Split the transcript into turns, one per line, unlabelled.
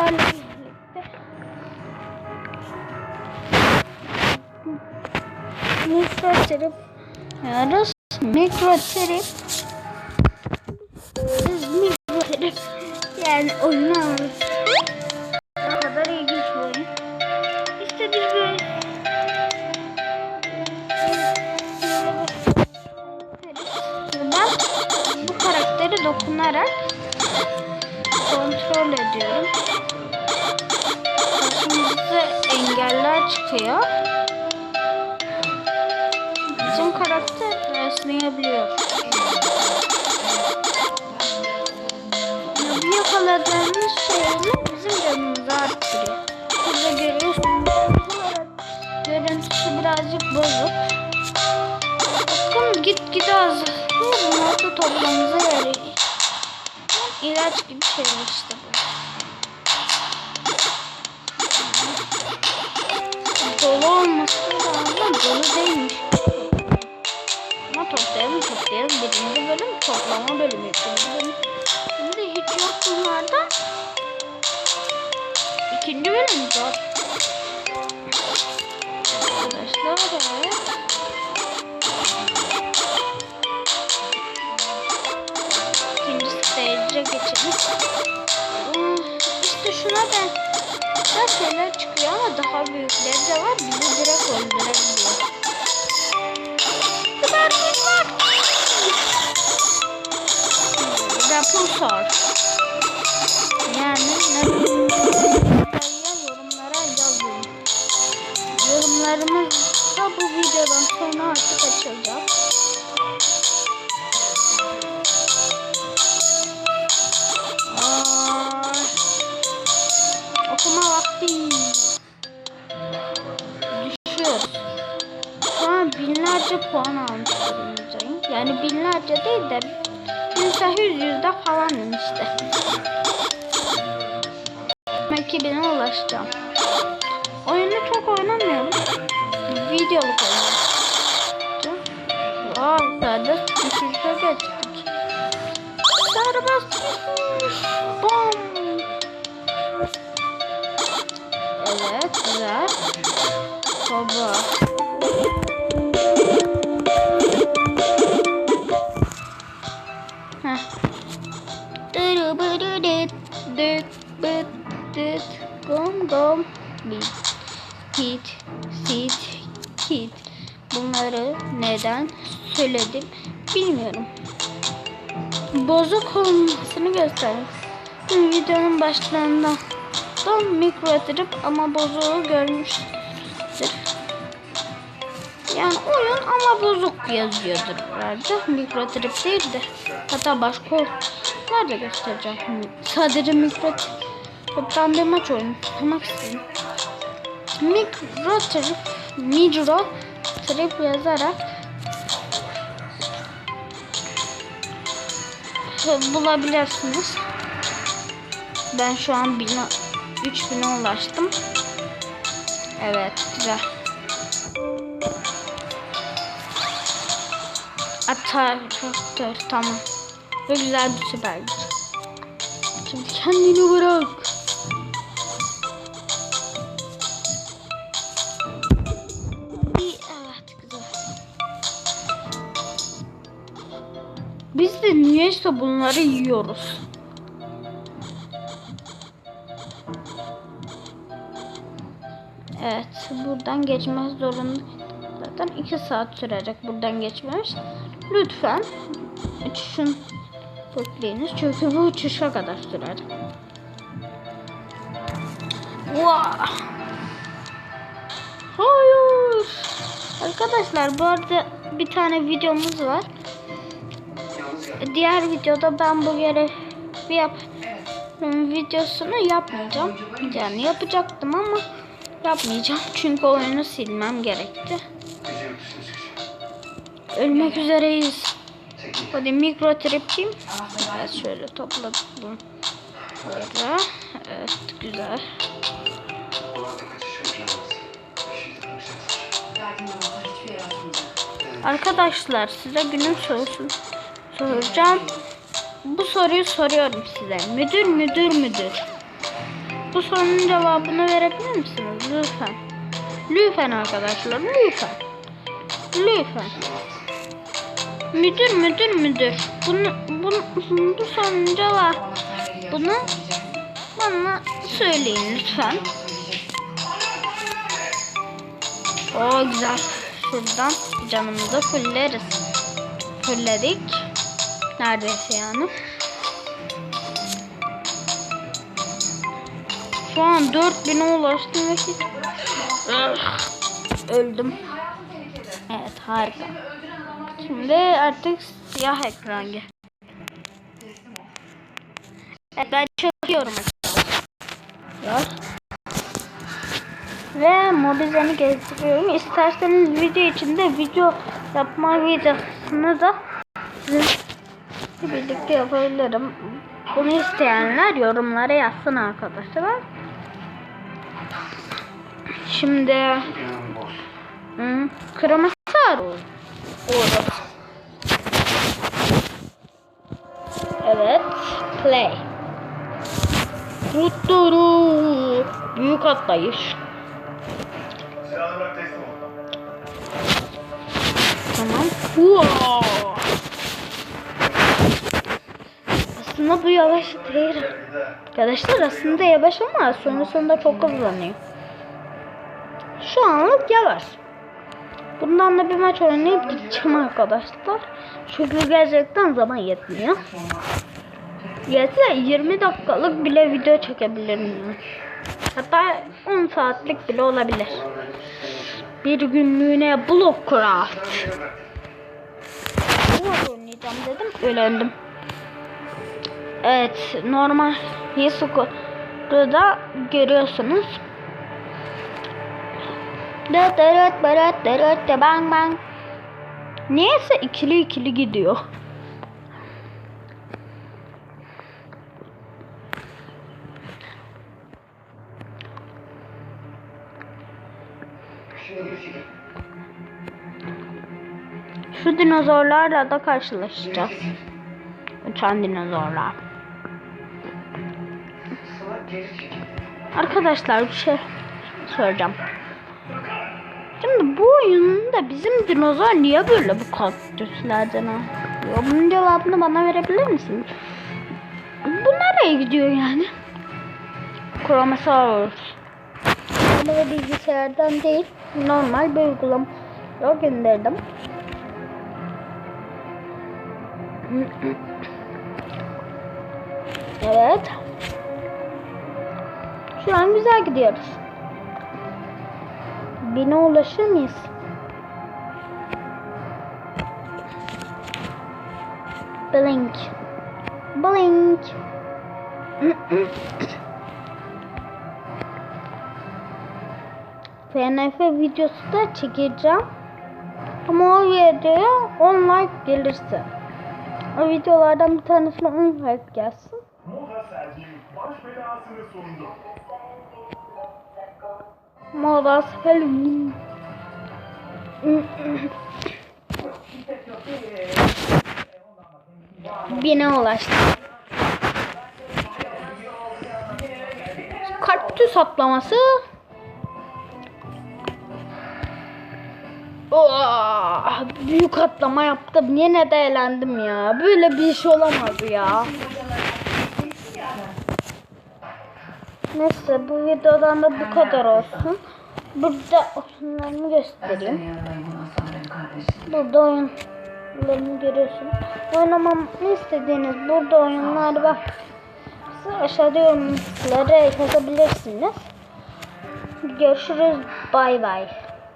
sizlerle birlikte mikro trip yapıyoruz. Mikro trip biz mikro trip yani oyunu alıyoruz. Ne kadar ilginç bir oyun. İşte biz böyle bu karakteri dokunarak kontrol ediyorum. Çıkıyor. Bizim karakter esneyebiliyor. Bu yakaladığımız şeyle bizim canımızı arttırıyor. Burada görüyorsunuz. Görüntüsü birazcık bozuk. Bakın git gide azalıyor. Bunlar da toplamımıza yarıyor. İlaç gibi şeyler işte bu. Dolu olması lazım. Dolu değilmiş. Ama toplayalım toplayalım. Birinci bölüm toplama bölümü. İkinci bölüm. Şimdi hiç yok bunlardan. İkinci bölüm zor. Arkadaşlar evet. İkinci stage'e geçelim. İşte şuna ben güzel şeyler çıkıyor ama daha büyükleri de var. Bizi direkt öldürebiliyor. Büyük var. Hmm, Şu an binlerce puan almış durumdayım. Yani binlerce değil de 1800 yüzde falanım işte. 2000'e ulaşacağım. Oyunu çok oynamıyorum. Videoluk oynuyorum. Vay, sadece düşüşe geçtik. Serbest düşüş. Bom. Evet, güzel. Baba. Gom gom. Bit hit sit hit bunları neden söyledim bilmiyorum. Bozuk olmasını gösterin. Videonun başlarında da mikro atırıp ama bozuğu görmüştür yani oyun ama bozuk yazıyordur herhalde. Mikro trip değil de. Hatta başka nerede göstereceğim. Sadece mikro tripten bir maç oynamak istedim. Mikro trip, mikro trip yazarak bulabilirsiniz. Ben şu an 3000'e ulaştım. Evet güzel. Atar, atar, tamam. Ve güzel bir süper. Şimdi kendini bırak. Evet, güzel. Biz de niyeyse bunları yiyoruz. Evet, buradan geçmez zorunda. Zaten 2 saat sürecek buradan geçmemiz. Lütfen uçuşun bekleyiniz çünkü bu uçuşa kadar sürer. Vah! Hayır! Arkadaşlar bu arada bir tane videomuz var. Diğer videoda ben bu görevi yap videosunu yapmayacağım. Yani yapacaktım ama yapmayacağım çünkü oyunu silmem gerekti. Ölmek üzereyiz. Hadi mikro tripçiyim. Evet şöyle topladım. Böyle. Evet güzel. Arkadaşlar size günün sorusu soracağım. Bu soruyu soruyorum size. Müdür müdür müdür. Bu bu sorunun cevabını verebilir misiniz? Lütfen. Lütfen arkadaşlar. Lütfen. Lütfen. Müdür müdür müdür. Bunu, bunu, bu sorunun cevabını bana söyleyin lütfen. O güzel. Şuradan canımızı fulleriz. Fulledik. Neredeyse yani. Şu an 4000'e ulaştım ve hiç... Ah, Öldüm. Evet harika. Şimdi artık siyah ekran. Evet ben çalışıyorum arkadaşlar. Ve mobizeni gezdiriyorum. İsterseniz video içinde video yapma videosunu da sizinle birlikte yapabilirim. Bunu isteyenler yorumlara yazsın arkadaşlar. Şimdi hmm, kırmızı arı. Orada. Evet. Play. Tuturu. Büyük atlayış. Tamam. Wow. Aslında bu yavaş değil. Arkadaşlar aslında yavaş ama sonrasında çok hızlanıyor. Şu anlık yavaş. Bundan da bir maç oynayıp gideceğim arkadaşlar. Çünkü gerçekten zaman yetmiyor. Yetse 20 dakikalık bile video çekebilirim. Hatta 10 saatlik bile olabilir. Bir günlüğüne Blockcraft. Bu oynayacağım dedim. Öğrendim. Evet. Normal Yasuko'da da görüyorsunuz. Dıt dırıt bırıt dırıt de bang bang. Niyeyse ikili ikili gidiyor. Şu dinozorlarla da karşılaşacağız. Uçan dinozorlar. Arkadaşlar bir şey soracağım. Şimdi bu oyunda bizim dinozor niye böyle bu kaktüslerden? Ya Bunun cevabını bana verebilir misin? Bu nereye gidiyor yani? Chromosaurus. Ama da bilgisayardan değil, normal bir uygulama gönderdim. Evet. Şu an güzel gidiyoruz. Bine ulaşır mıyız? Blink. Blink. FNF videosu da çekeceğim. Ama o videoya 10 like gelirse. O videolardan bir tanesine 10 like gelsin.
Moda sergi baş belasını sundu.
Moda Halloween. Bine ulaştı. Kaktüs atlaması. Oh, büyük atlama yaptım. Yine de eğlendim ya. Böyle bir iş olamaz ya. Neyse bu videodan da bu kadar olsun. Burada oyunlarını göstereyim. Burada oyunlarını görüyorsunuz. Oynamamı istediğiniz burada oyunlar var. Siz aşağıda yorumlara yazabilirsiniz. Görüşürüz. Bay bay.